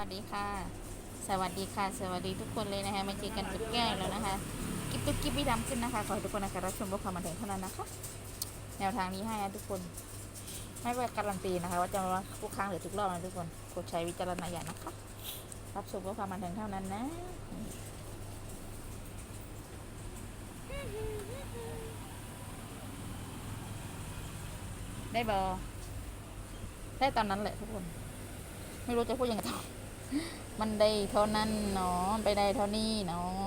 วัสดีค่ะ สวัสดีค่ะ สวัสดีทุกคนเลยนะคะมาเจอกันกับแก้วแล้วนะคะกิ๊บตุ๊กกิ๊บไม่ดำขึ้นนะคะขอให้ทุกคนนะคะรับชมเพื่อความบันเทิงเท่านั้นนะคะแนวทางนี้ให้นะทุกคน ไม่ว่าการันตีนะคะ ว่าจะมาทุกครั้งหรือทุกรอบนะทุกคนกดใช้วิจารณญาณนะคะรับชมเพื่อความบันเทิงเท่านั้นนะได้บอได้ตอนนั้นแหละทุกคน ไม่รู้จะพูดยังไงต่อ มันได้เท่านั้นเนาะไปได้เท่านี้เนาะ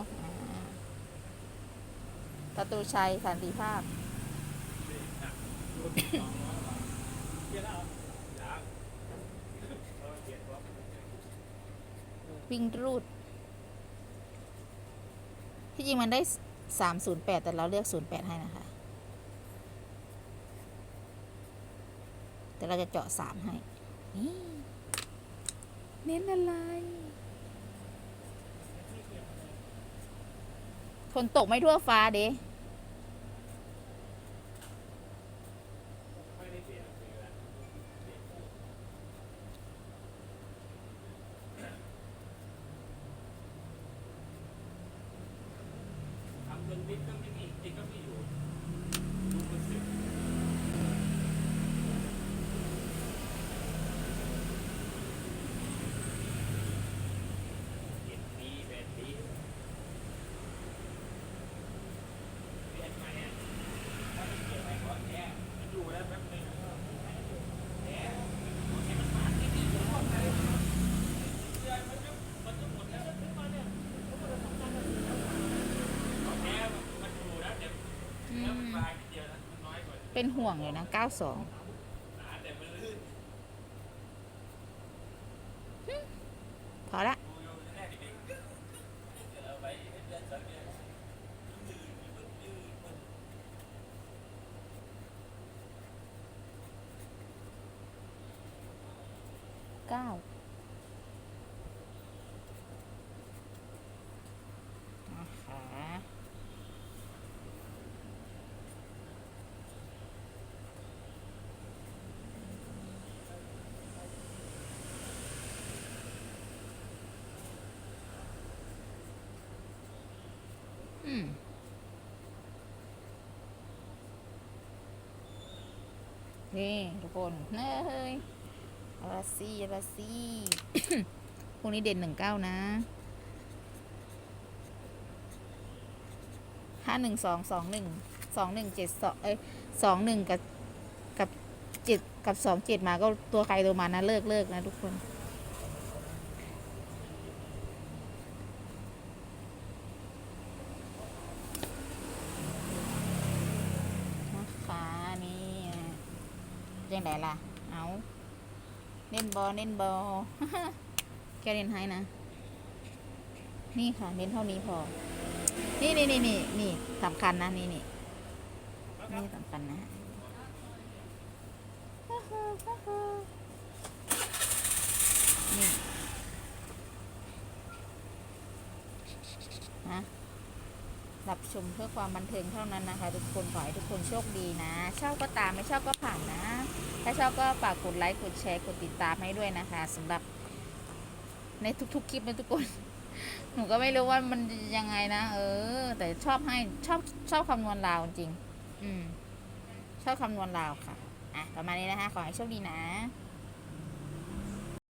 ประตูชัยสันติภาพวิ่งรูด ที่จริงมันได้สามศูนย์แปดแต่เราเลือกศูนย์แปดให้นะคะ แต่เราจะเจาะสามให้นี่ เน้นอะไรคนตกไม่ทั่วฟ้าเด้ ทำจนวิทย์ก็ไม่มีจริงก็ไม่อยู่ดูมันเสียเจ็ดปีแปดปีเรียนมาเนี่ยถ้าไม่เกี่ยวอะไรก่อนแค่มันอยู่แล้วแป๊บนึงแค่ให้มันมาที่นี่อยู่ร่วมกันเดือนมันจะมันจะหมดแล้วขึ้นมาเนี่ยแค่มันอยู่แล้วเดี๋ยว อื แล้วมัน ม ปลายนิดเดียวนะมันน้อยกว่า เป็นห่วงเลยนะเก้าสองหนาแต่มันลื่นพอละเกๆเอาไปเดือนสองเดือนลื่นมันลื่นมัน เก้านะคะอืม นี่ทุกคนเฮ้ยอาราซี่อาราซี่พวกนี้เด่นหนึ่งเก้านะห้าหนึ่งสองสองหนึ่งสองหนึ่งเจ็ดสองเอ้ยสองหนึ่งกับกับเจ็ดกับสองเจ็ดมาก็ตัวใครตัวมานะเลิกเลิกนะทุกคน นะคะนี่ ยังไงล่ะ เอาเน้นบอเน้นบอแกเน้นให้นะ นี่ค่ะ เน้นเท่านี้พอ นี่นี่นี่นี่นี่สำคัญนะ นี่นี่นี่สำคัญนะนี่นะ รับชมเพื่อความบันเทิงเท่านั้นนะคะ ทุกคนขอให้ทุกคนโชคดีนะ ชอบก็ตามไม่ชอบก็ผ่านนะ ถ้าชอบก็ฝากกดไลค์กดแชร์กดติดตามให้ด้วยนะคะสำหรับในทุกๆคลิปนะทุกคน หนูก็ไม่รู้ว่ามันยังไงนะเออ แต่ชอบให้ชอบชอบคำนวณลาวจริง อืมชอบคำนวณลาวค่ะอะประมาณนี้นะคะขอให้โชคดีนะ